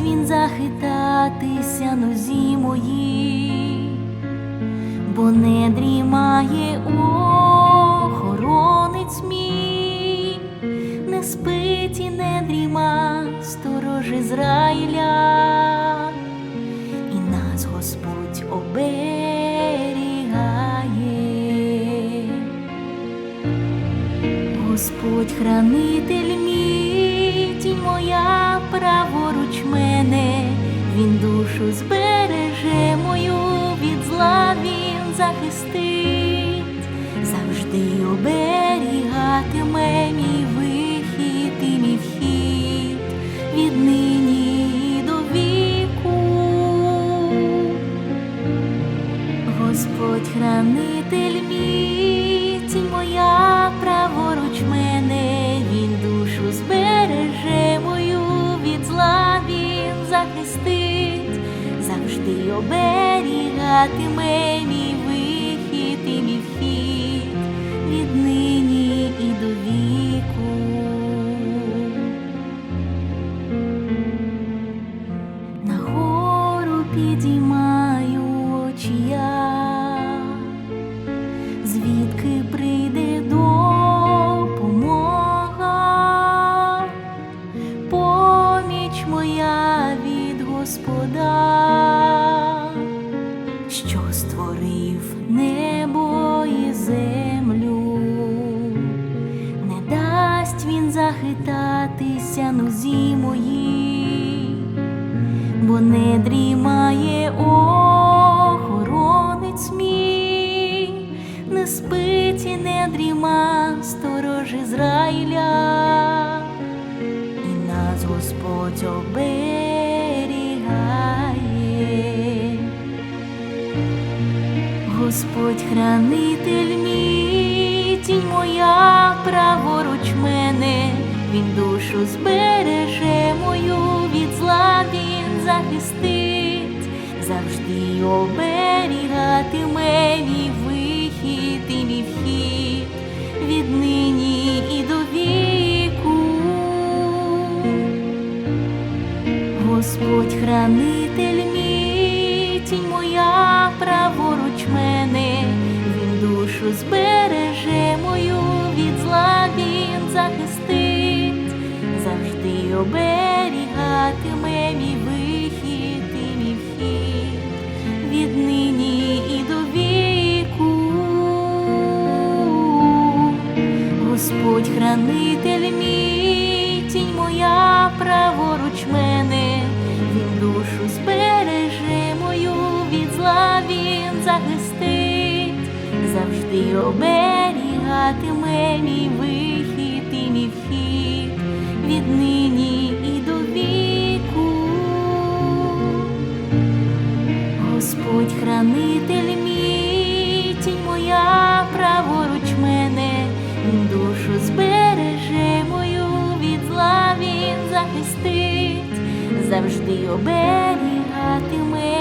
він захитатися нозі мої, бо не дрімає охоронець мій, не спить і не дріма сторож Ізраїля, і нас Господь оберігає. Господь хранитель мій, моя праворуч мене, він душу збереже мою, від зла він захистить, завжди оберігатиме оберігатиме мій вихід і мій вхід, що створив небо і землю, не дасть він захитатися нузі моїй бо не дрімає охоронець Господь хранитель мій, тінь моя праворуч мене, він душу збереже мою, від зла він захистить, завжди оберігатиме мій вихід і мій вхід, віднині і до віку. Господь хранитель мій, оберігатиме мій вихід і мій вхід, віднині і до віку. Господь хранитель мій, тінь моя праворуч мене, він душу збереже мою, від зла він захистить, завжди оберігатиме мій вихід і мій вхід, віднині і до віку. Господь хранитель мій, тінь моя праворуч мене, він душу збереже мою, від зла він захистить, завжди оберігатиме